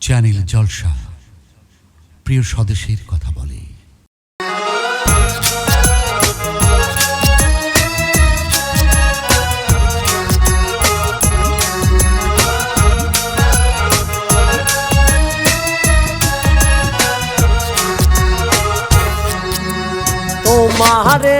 Channel জলসা প্রিয় স্বদেশের কথা বলে। তোমারে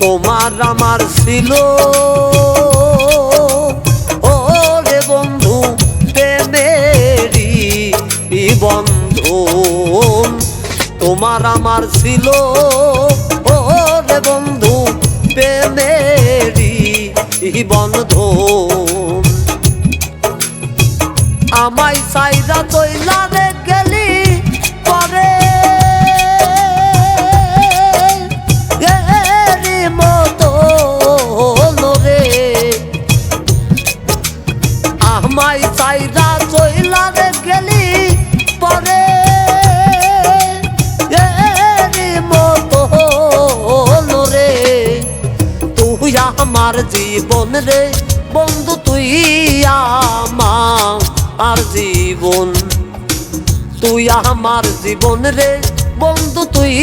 তোমার আমার ছিল। ও রে বন্ধু প্রেমেরি বন্ধন তোমার আমার ছিল। ও রে বন্ধু প্রেমেরি বন্ধন। আমায় সাইরা তৈলা জীবন রে বন্ধু তুই আমার জীবন। তুই আমার জীবন রে বন্ধু তুই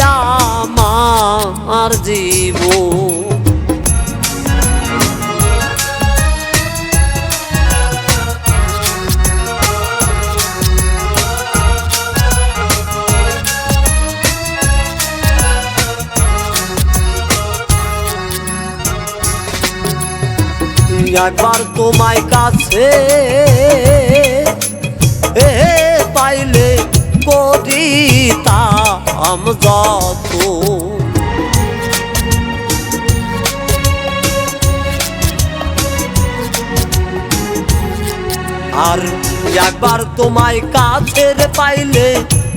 আমার জীবন। একবার তোমায় কাছে। এ পাইলে করিতাম যত। আর একবার তোমায় কাছের পাইলে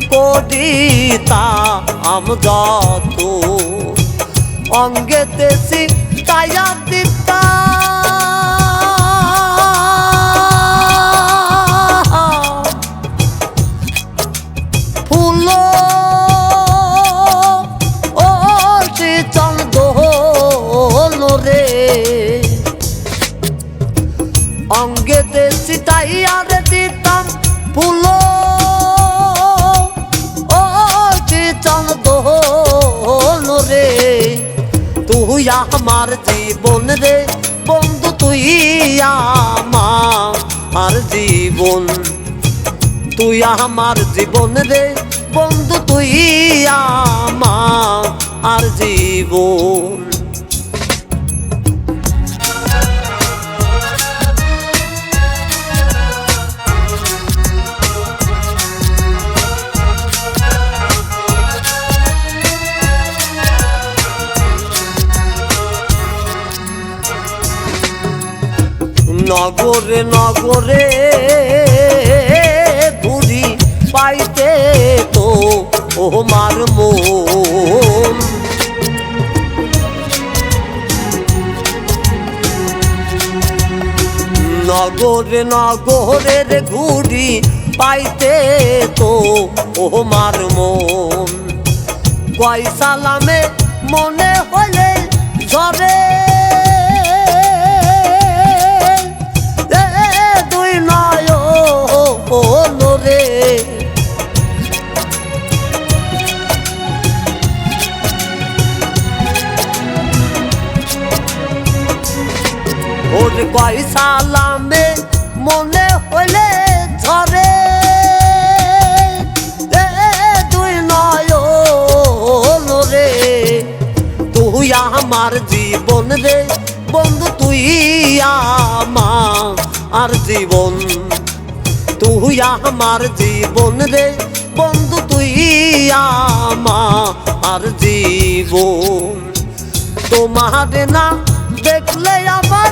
করিতাম যত। অঙ্গেতে তাইয়া দিতা অঙ্গেতে সিটাইয়া রে দিতাম ফুলো। ও চন্দ রে? তুই আমার জীবন রে, বন্ধু তুই আমার জীবন। তুই আমার জীবন রে, বন্ধু তুই আমার জীবন। নগরে নগরে ঘুরি পাইতে তো, ও মার মন। নগরে ঘুরি পাইতে তো, ও মার মন। কয় সালামে মনে হলে ঝরে নবীর কয় মনে হলে ধরে তুই নয়ন রে, তুই আমার জীবন রে, বন্ধু তুই আমার জীবন। তুই আমার জীবন রে, বন্ধু তুই আমার জীবন। তোমার না দেখলে আমার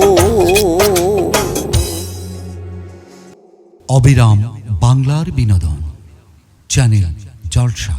অবিরাম বাংলার বিনোদন চ্যানেল জলসা।